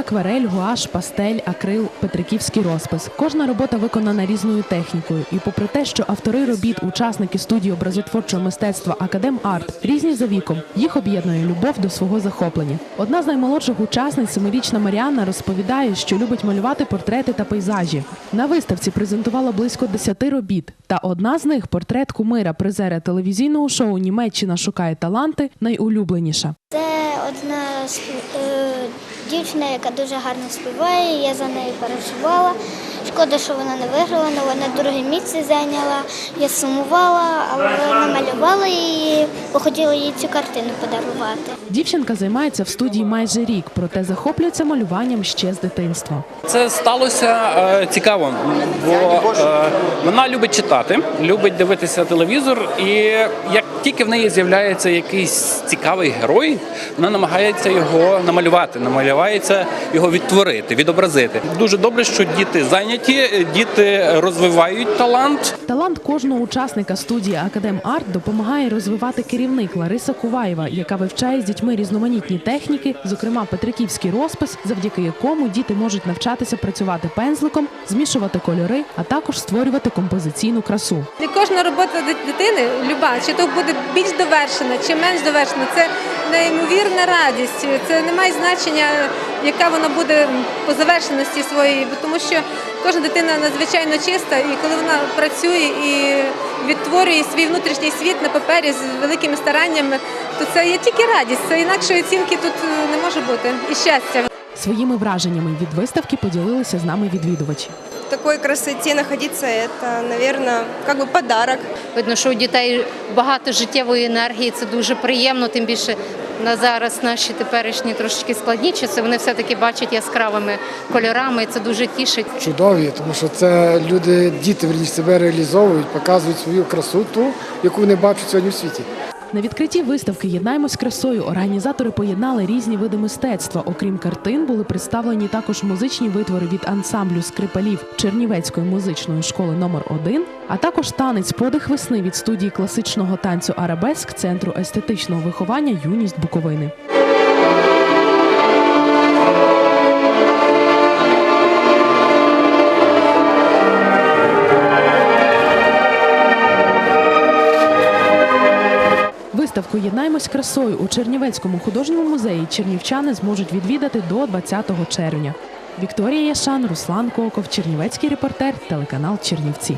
акварель, гуаш, пастель, акрил, петриківський розпис. Кожна робота виконана різною технікою. І попри те, що автори робіт, учасники студії образотворчого мистецтва Академ Арт різні за віком, їх об'єднує любов до свого захоплення. Одна з наймолодших учасниць, семирічна Маріанна, розповідає, що любить малювати портрети та пейзажі. На виставці презентувала близько 10 робіт. Та одна з них портрет кумира призера телевізійного шоу Німеччина шукає таланти найулюбленіша. Це одна з е, дівчина, яка дуже гарно співає. Я за нею переживала. Шкода, що вона не виграла, але вона друге місце зайняла. Я сумувала, але намалювала її, бо хотіла їй цю картину подарувати. Дівчинка займається в студії майже рік, проте захоплюється малюванням ще з дитинства. Це сталося е, цікаво, бо е, вона любить читати, любить дивитися телевізор, і як тільки в неї з'являється якийсь цікавий герой, вона намагається його намалювати, намагається його відтворити, відобразити. Дуже добре, що діти зайняті, діти розвивають талант. Талант кожного учасника студії Академ Арт допомагає розвивати керівник Лариса Куваєва, яка вивчає з дітьми різноманітні техніки, зокрема Петриківський розпис, завдяки якому діти можуть навчатися працювати пензликом, змішувати кольори, а також створювати композиційну красу. І кожна робота дит- дитини, люба, чи то буде більш довершена, чи менш довершена, це неймовірна радість. Це не має значення, яка вона буде по завершеності своєї, тому що кожна дитина надзвичайно чиста, і коли вона працює і відтворює свій внутрішній світ на папері з великими стараннями, то це є тільки радість. Це інакшої оцінки тут е, не може бути. І щастя. Своїми враженнями від виставки поділилися з нами відвідувачі. В такой красоте находиться, это, наверное, как бы подарок. Видно, що у дітей багато життєвої енергії. Це дуже приємно. Тим більше на зараз наші теперішні трошечки складні часи. Вони все таки бачать яскравими кольорами. і Це дуже тішить. чудові, тому що це люди, діти верніше себе реалізовують, показують свою красу, ту, яку вони бачать сьогодні в світі. На відкритті виставки Єднаймось красою організатори поєднали різні види мистецтва. Окрім картин, були представлені також музичні витвори від ансамблю скрипалів Чернівецької музичної школи номер 1 а також танець подих весни від студії класичного танцю Арабеск Центру естетичного виховання Юність Буковини. Виставку Єднаймось красою у Чернівецькому художньому музеї чернівчани зможуть відвідати до 20 червня. Вікторія Яшан, Руслан Коков, Чернівецький репортер, телеканал Чернівці.